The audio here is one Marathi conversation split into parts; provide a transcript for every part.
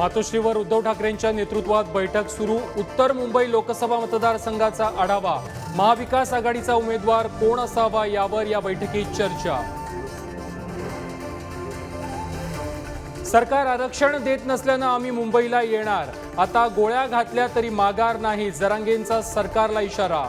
मातोश्रीवर उद्धव ठाकरेंच्या नेतृत्वात बैठक सुरू. उत्तर मुंबई लोकसभा मतदारसंघाचा आढावा. महाविकास आघाडीचा उमेदवार कोण असावा यावर या बैठकीत चर्चा. सरकार आरक्षण देत नसल्यानं आम्ही मुंबईला येणार. आता गोळ्या घातल्या तरी माघार नाही. जरांगेंचा सरकारला इशारा.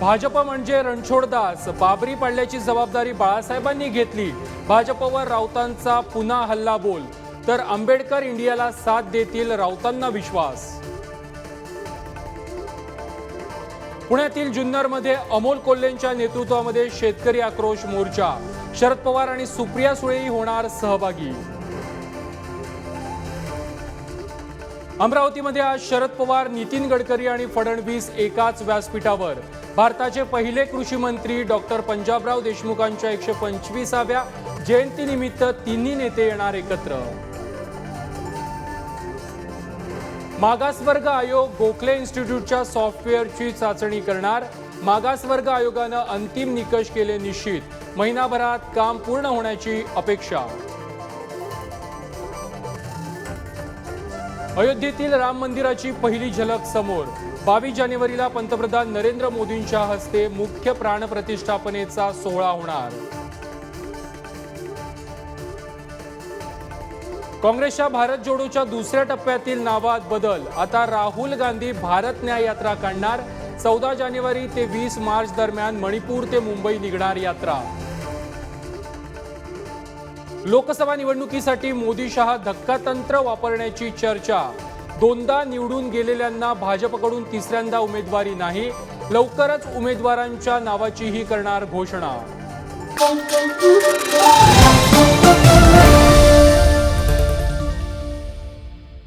भाजप म्हणजे रणछोडदास. बाबरी पाडल्याची जबाबदारी बाळासाहेबांनी घेतली. भाजपवर राऊतांचा पुन्हा हल्ला बोल. तर आंबेडकर इंडियाला साथ देतील राऊतांना विश्वास. पुण्यातील जुन्नरमध्ये अमोल कोल्हेंच्या नेतृत्वामध्ये शेतकरी आक्रोश मोर्चा. शरद पवार आणि सुप्रिया सुळेही होणार सहभागी. अमरावतीमध्ये आज शरद पवार नितीन गडकरी आणि फडणवीस एकाच व्यासपीठावर. भारताचे पहिले कृषी मंत्री डॉक्टर पंजाबराव देशमुखांच्या एकशे पंचवीसाव्या जयंतीनिमित्त तिन्ही नेते येणार एकत्र. मागासवर्ग आयोग गोखले इन्स्टिट्यूटच्या सॉफ्टवेअरची चाचणी करणार. मागासवर्ग आयोगानं अंतिम निकष केले निश्चित. महिनाभरात काम पूर्ण होण्याची अपेक्षा. अयोध्येतील राम मंदिराची पहिली झलक समोर. बावीस जानेवारीला पंतप्रधान नरेंद्र मोदींच्या हस्ते मुख्य प्राणप्रतिष्ठापनेचा सोहळा होणार. काँग्रेसच्या भारत जोडोच्या दुसऱ्या टप्प्यातील नावात बदल. आता राहुल गांधी भारत न्याय यात्रा काढणार. चौदा जानेवारी ते वीस मार्च दरम्यान मणिपूर ते मुंबई निघणार यात्रा. लोकसभा निवडणुकीसाठी मोदी शहा धक्कातंत्र वापरण्याची चर्चा. दोनदा निवडून गेलेल्यांना भाजपकडून तिसऱ्यांदा उमेदवारी नाही लवकरच उमेदवारांच्या नावाचीही करणार घोषणा.